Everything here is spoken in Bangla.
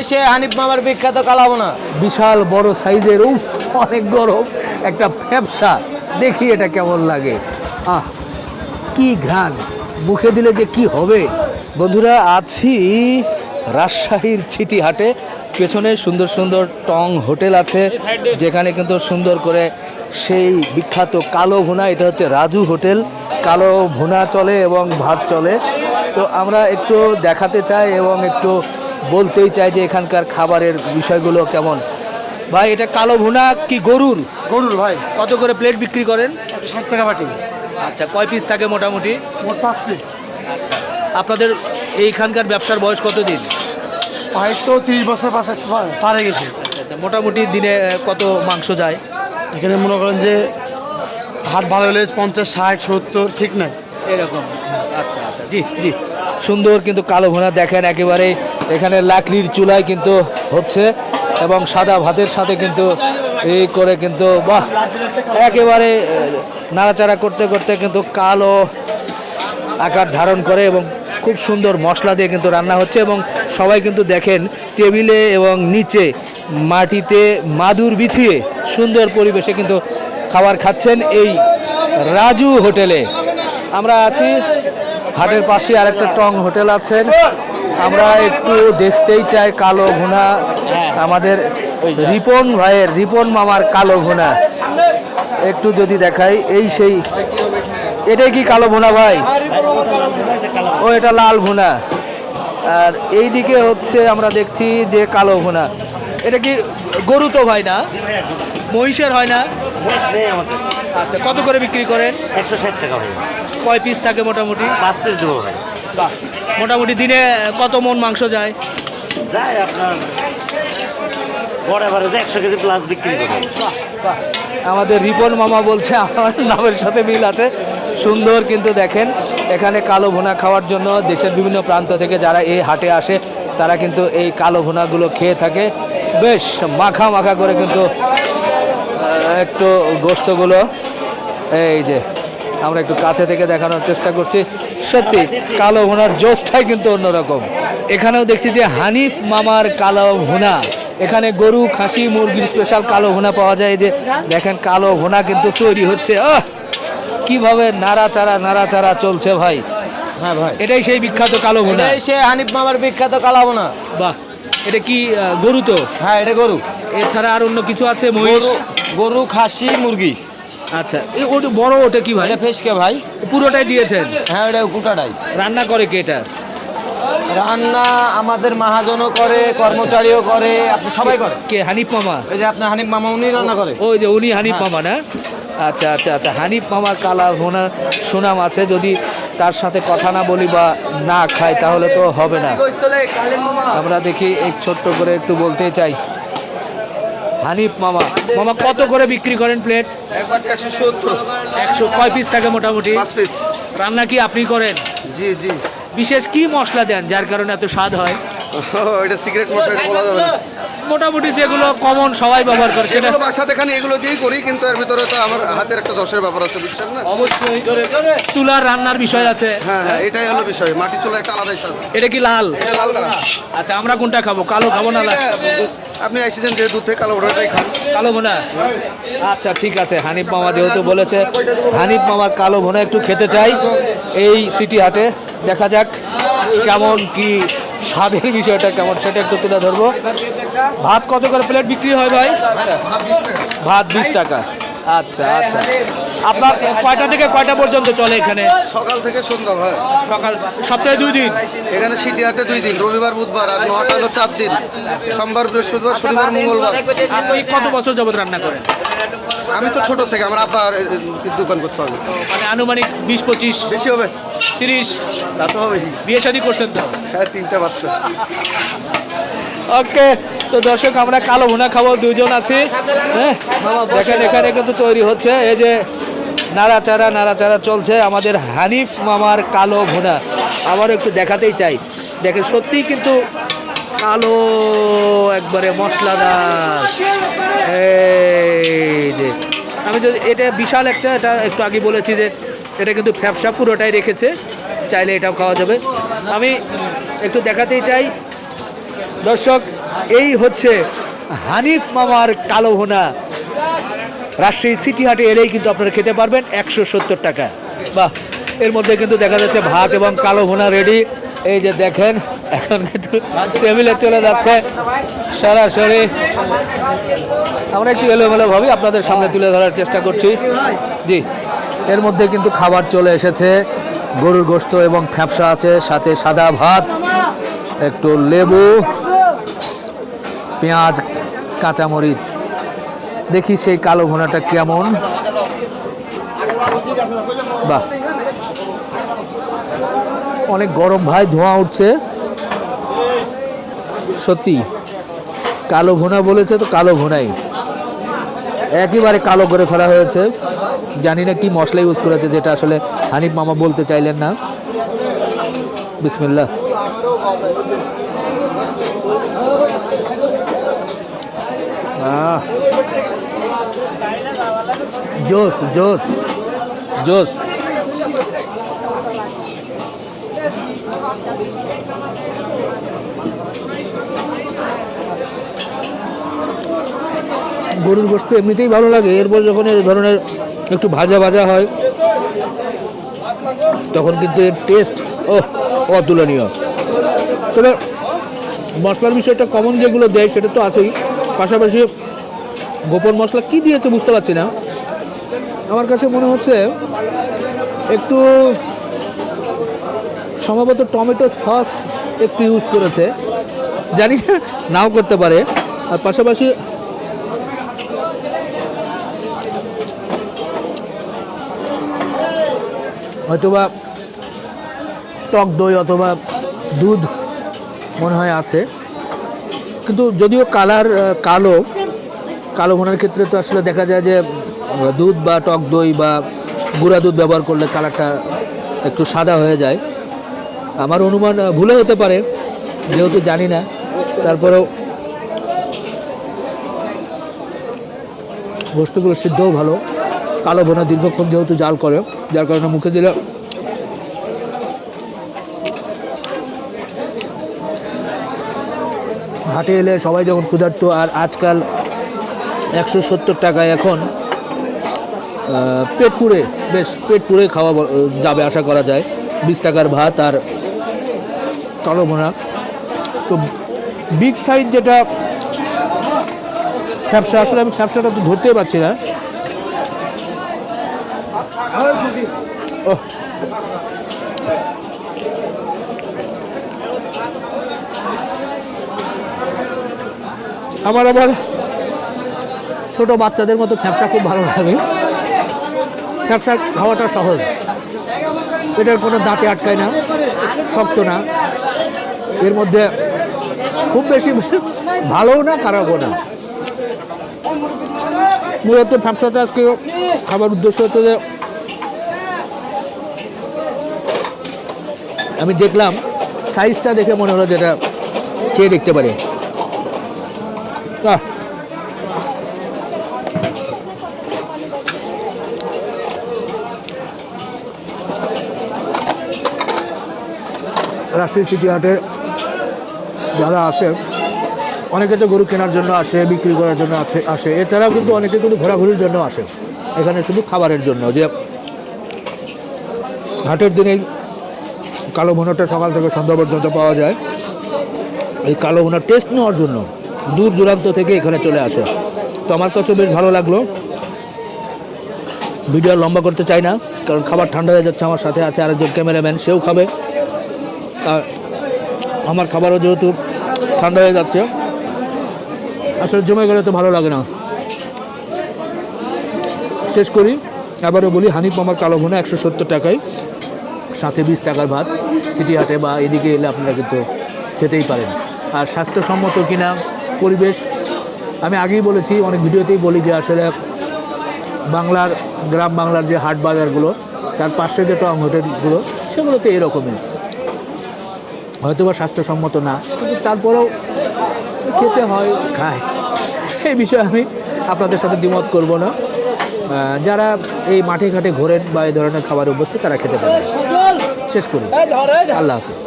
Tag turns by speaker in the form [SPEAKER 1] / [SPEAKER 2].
[SPEAKER 1] এই সে হানিফ মামার বিখ্যাত কালাবোনা
[SPEAKER 2] বিশাল বড় সাইজের, উফ, অনেক গরম, একটা ফ্যাপসা। দেখি এটা কেমন লাগে। আহ, কি ঘ্রাণ। মুখে দিলে যে কি হবে। বন্ধুরা, আছি রাজশাহীর ছিটি হাটে পেছনে সুন্দর সুন্দর টং হোটেল আছে, যেখানে কিন্তু সুন্দর করে সেই বিখ্যাত কালো ভুনা, এটা হচ্ছে রাজু হোটেল। কালো ভুনা চলে এবং ভাত চলে। তো আমরা একটু দেখাতে চাই এবং একটু বলতেই চাই যে এখানকার খাবারের বিষয়গুলো কেমন। ভাই এটা কালো ভুনা কি গরুর?
[SPEAKER 3] গরুর ভাই।
[SPEAKER 2] কত করে প্লেট বিক্রি করেন?
[SPEAKER 3] ষাট টাকা বাটি।
[SPEAKER 2] আচ্ছা কয় পিস থাকে মোটামুটি?
[SPEAKER 3] মোট পাঁচ পিস
[SPEAKER 2] আপনাদের এইখানকার ব্যবসার বয়স কত দিন
[SPEAKER 3] হয়তো তিরিশ বছর পাশে পারে গেছে।
[SPEAKER 2] আচ্ছা মোটামুটি দিনে কত মাংস যায়?
[SPEAKER 3] এখানে মনে করেন যে হাট ভালো হলে পঞ্চাশ ষাট সত্তর ঠিক নাই।
[SPEAKER 2] এরকম। আচ্ছা আচ্ছা জি জি। সুন্দর কিন্তু কালো ভুনা দেখেন একেবারে এখানে লাকড়ির চুলায় কিন্তু হচ্ছে এবং সাদা ভাতের সাথে কিন্তু এই করে কিন্তু, বাহ, একেবারে নাড়াচাড়া করতে করতে কিন্তু কালো আকার ধারণ করে এবং খুব সুন্দর মশলা দিয়ে কিন্তু রান্না হচ্ছে এবং সবাই কিন্তু দেখেন টেবিলে এবং নিচে মাটিতে মাদুর বিছিয়ে সুন্দর পরিবেশে কিন্তু খাবার খাচ্ছেন এই রাজু হোটেলে। আমরা আছি হাটের পাশে আরেকটা টং হোটেল আছেন। আমরা একটু দেখতেই চাই কালো ভুনা আমাদের রিপন ভাইয়ের রিপন মামার কালো ভুনা একটু যদি দেখাই এই সেই এটাই কি কালো ভুনা ভাই? ও এটা লাল ভুনা আর এই দিকে হচ্ছে আমরা দেখছি যে কালো ভুনা এটা কি গরু তো ভাই না? মহিষের হয় না? আচ্ছা কত করে বিক্রি করেন?
[SPEAKER 4] একশো ষাট টাকা ভাই।
[SPEAKER 2] কয় পিস থাকে মোটামুটি?
[SPEAKER 4] পাঁচ পিস দেবো ভাই।
[SPEAKER 2] বাহ মোটামুটি দিনে কত মন মাংস যায়?
[SPEAKER 4] যাই আপনার বড় এভারেজ একশো কেজি প্লাস বিক্রি করব
[SPEAKER 2] আমাদের রিপন মামা বলছে আমার নামের সাথে মিল আছে। সুন্দর কিন্তু দেখেন এখানে কালো ভুনা খাওয়ার জন্য দেশের বিভিন্ন প্রান্ত থেকে যারা এই হাটে আসে তারা কিন্তু এই কালো ভুনাগুলো খেয়ে থাকে। বেশ মাখা মাখা করে কিন্তু একটু গোস্তগুলো এই যে আমরা একটু কাছে থেকে দেখানোর চেষ্টা করছি। সত্যি কালো ভুনার জোশটাই কিন্তু অন্যরকম। এখানেও দেখছি যে হানিফ মামার কালো ভুনা। এখানে গরু খাসি মুরগির স্পেশাল কালো ভুনা পাওয়া যায়। যে দেখেন কালো ভুনা কিন্তু তৈরি হচ্ছে। কীভাবে নাড়াচাড়া নাড়াচাড়া চলছে ভাই।
[SPEAKER 1] হ্যাঁ ভাই।
[SPEAKER 2] এটাই সেই বিখ্যাত কালো ভুনা।
[SPEAKER 1] সে হানিফ মামার বিখ্যাত কালাবোনা
[SPEAKER 2] বাহ এটা কি গরু তো?
[SPEAKER 1] হ্যাঁ এটা গরু।
[SPEAKER 2] এছাড়া আর অন্য কিছু আছে
[SPEAKER 1] গরু গরু খাসি মুরগি।
[SPEAKER 2] আচ্ছা এই ওটা বড় ওটা কি ভাই?
[SPEAKER 1] এটা ফেসকে ভাই।
[SPEAKER 2] পুরোটাই দিয়েছেন?
[SPEAKER 1] হ্যাঁ এটা কুটাটাই।
[SPEAKER 2] রান্না করে কে এটা?
[SPEAKER 1] রান্না আমাদের মাহাজনও করে কর্মচারীও করে আপনি সবাই করে।
[SPEAKER 2] কে হানিফ মামা?
[SPEAKER 1] এই যে আপনার হানিফ মামা উনি রান্না করে।
[SPEAKER 2] ওই যে উনি হানিফ
[SPEAKER 1] হ্যাঁ।
[SPEAKER 2] মামা না? আচ্ছা আচ্ছা আচ্ছা হানিফ মামার কালা ভোনা সুনাম আছে যদি তার সাথে কথা না বলি বা না খাই তাহলে তো হবে না। আমরা দেখি এই ছোট্ট করে একটু বলতে চাই। হানিফ মামা। মামা কত করে বিক্রি করেন প্লেট
[SPEAKER 5] একশো সত্তর।
[SPEAKER 2] একশো কয় পিস থাকে মোটামুটি?
[SPEAKER 5] পিস
[SPEAKER 2] রান্না কি আপনি করেন?
[SPEAKER 5] জি জি।
[SPEAKER 2] বিশেষ কি মশলা দেন যার কারণে এত স্বাদ হয়?
[SPEAKER 5] এটা সিগারেট মশলা বলা যাবে না।
[SPEAKER 2] মোটামুটি যেগুলো কমন সবাই ব্যবহার করে সেটা
[SPEAKER 5] বাসাতে খানি এগুলো দিয়েই করি কিন্তু এর ভিতরে তো আমার হাতের একটা যশের ব্যাপার আছে বুঝছেন না?
[SPEAKER 2] অবশ্যই চুলার রান্নার বিষয় আছে।
[SPEAKER 5] হ্যাঁ হ্যাঁ এটাই হলো বিষয়। মাটি চুলা একটা আলাদাই স্বাদ।
[SPEAKER 2] এটা কি লাল?
[SPEAKER 5] এটা লাল কালার
[SPEAKER 2] আচ্ছা আমরা কোনটা খাব? কালো খাব না লাল?
[SPEAKER 5] আপনি আসছেন যে দুধ থেকে কালো ওটাই খান।
[SPEAKER 2] কালো ভুনা? আচ্ছা ঠিক আছে হানিফ মামা যেহেতু বলেছে হানিফ মামার কালো ভুনা একটু খেতে চাই। এই সিটি হাটে দেখা যাক কেমন কি স্বাদের বিষয়টা কেমন সেটা একটু তুলে ধরবো। ভাত কত করে প্লেট বিক্রি হয় ভাই? ভাত বিশ টাকা। আচ্ছা আচ্ছা। আপনার কয়টা থেকে কয়টা পর্যন্ত চলে এখানে?
[SPEAKER 5] সকাল থেকে সন্ধ্যা হয়।
[SPEAKER 2] সকাল সপ্তাহে দুই দিন?
[SPEAKER 5] এখানে সিটি হাটে দুই দিন রবিবার বুধবার আর নটা হলো চার দিন। সোমবার বৃহস্পতিবার শনিবার মঙ্গলবার।
[SPEAKER 2] আপনি কত বছর যাবত রান্না করেন?
[SPEAKER 5] আমি তো ছোট থেকে আমার আব্বা এ, দোকান করতে হবে।
[SPEAKER 2] মানে আনুমানিক বিশ পঁচিশ
[SPEAKER 5] বেশি হবে।
[SPEAKER 2] তিরিশ?
[SPEAKER 5] তা তো হবেই।
[SPEAKER 2] বিয়ে শাদী করছেন তো?
[SPEAKER 5] হ্যাঁ তিনটা বাচ্চা।
[SPEAKER 2] ওকে তো দর্শক আমরা কালো ভুনা খাব দুজন আছি। হ্যাঁ দেখেন এখানে কিন্তু তৈরি হচ্ছে। এই যে নাড়াচাড়া নাড়াচাড়া চলছে আমাদের হানিফ মামার কালো ভুনা। আবার একটু দেখাতেই চাই। দেখে সত্যিই কিন্তু কালো, একবারে মশলাদার। আমি যদি, এটা বিশাল একটা, এটা একটু আগে বলেছি যে, এটা কিন্তু ফ্যাপসা পুরোটাই রেখেছে। চাইলে এটাও খাওয়া যাবে। আমি একটু দেখাতেই চাই। দর্শক, এই হচ্ছে হানিফ মামার কালো ভুনা। রাজশাহী সিটি হাটে এলেই কিন্তু আপনারা খেতে পারবেন একশো সত্তর টাকা। বাহ, এর মধ্যে কিন্তু দেখা যাচ্ছে ভাত এবং কালো ভুনা রেডি এই যে দেখেন, এখন কিন্তু টেবিলে চলে যাচ্ছে সরাসরি। আমরা একটু এলোমেলো ভাবে, আপনাদের সামনে তুলে ধরার চেষ্টা করছি। জি। এর মধ্যে কিন্তু খাবার চলে এসেছে, গরুর গোস্ত এবং ফ্যাপসা আছে, সাথে সাদা ভাত, একটু লেবু, পেঁয়াজ, কাঁচামরিচ। দেখি সেই কালো ভুনাটা কেমন। বাহ। অনেক গরম ভাই, ধোঁয়া উঠছে। সত্যি, কালো ভুনা বলেছে তো কালো ভুনাই একেবারে কালো করে ফেলা হয়েছে। জানি না কি মশলা ইউজ করেছে, যেটা আসলে হানিফ মামা বলতে চাইলেন না। বিসমিল্লাহ। আহ। জোস জোস। জোস। গরুর গোস্ত এমনিতেই ভালো লাগে। এরপর যখন এই ধরনের একটু ভাজা ভাজা হয়, তখন কিন্তু এর টেস্ট ও অতুলনীয়। তবে মশলার বিষয়টা কমন যেগুলো দেয়, সেটা তো আছেই। পাশাপাশি গোপন মশলা কি দিয়েছে বুঝতে পারছি না। আমার কাছে মনে হচ্ছে একটু সম্ভবত টমেটো সস একটু ইউজ করেছে। জানি নাও করতে পারে। আর পাশাপাশি হয়তোবা টক দই অথবা দুধ মনে হয় আছে। কিন্তু যদিও কালার কালো কালো ভুনার ক্ষেত্রে তো আসলে দেখা যায় যে দুধ বা টক দই বা গুঁড়া দুধ ব্যবহার করলে কালারটা একটু সাদা হয়ে যায়। আমার অনুমান ভুলে হতে পারে, যেহেতু জানি না। তারপরেও বস্তুগুলো সিদ্ধও ভালো, কালো ভুনা দীর্ঘক্ষণ যেহেতু জাল করে, যার কারণে মুখে দিলে হাটে এলে সবাই যখন ক্ষুধার্ত, আর আজকাল একশো সত্তর টাকায় এখন পেট পুড়ে, বেশ, পেট পুড়ে খাওয়া যাবে আশা করা যায়। বিশ টাকার ভাত আর কালো ভোনা তো বিগ সাইজ যেটা ব্যবসা আসলে আমি ব্যবসাটা তো ধরতেই পারছি না। আমার আবার ছোট বাচ্চাদের মতো ব্যবসা খুব ভালো লাগে। ব্যবসা খাওয়াটা সহজ। এটার কোনো দাঁতে আটকায় না, শক্ত না। এর মধ্যে খুব বেশি ভালোও না, খারাপও না। মূলত ব্যবসাটা আজকে খাবার উদ্দেশ্য হচ্ছে যে, আমি দেখলাম সাইজটা দেখে মনে হলো যেটা খেয়ে দেখতে পারে। আহ রাষ্ট্রীয় সিটি হাটে যারা আসে, অনেকে তো গরু কেনার জন্য আসে, বিক্রি করার জন্য আছে, আসে। এছাড়াও কিন্তু অনেকে কিন্তু ঘোরাঘুরির জন্য আসে। এখানে শুধু খাবারের জন্য যে হাটের দিনে কালো ভুনাটা সকাল থেকে সন্ধ্যা পর্যন্ত পাওয়া যায়। এই কালো ভুনার টেস্ট নেওয়ার জন্য দূর দূরান্ত থেকে এখানে চলে আসে। তো আমার কাছে বেশ ভালো লাগল। ভিডিও লম্বা করতে চাই না, কারণ খাবার ঠান্ডা হয়ে যাচ্ছে, আমার সাথে আছে আরেকজন ক্যামেরাম্যান, সেও খাবে। আর আমার খাবারও যেহেতু ঠান্ডা হয়ে যাচ্ছে, আসলে জমে গেলে তো ভালো লাগে না। শেষ করি, আবারও বলি, হানিফ মামার কালো ভুনা একশো সত্তর টাকায়, সাথে বিশ টাকার ভাত, সিটি হাটে বা এদিকে এলে আপনারা কিন্তু খেতেই পারেন। আর স্বাস্থ্যসম্মত কিনা পরিবেশ, আমি আগেই বলেছি, অনেক ভিডিওতেই বলি যে আসলে বাংলার, গ্রাম বাংলার যে হাট বাজারগুলো, তার পাশে যে টং হোটেলগুলো, সেগুলোতে এরকমই। হয়তো বা স্বাস্থ্যসম্মত না কিন্তু তারপরেও খেতে হয় খায়। এই বিষয়ে আমি আপনাদের সাথে দ্বিমত করব না। যারা এই মাঠে ঘাটে ঘোরেন বা এই ধরনের খাবার অভ্যস্ত তারা খেতে পারে শেষ করি। আল্লাহ হাফিজ।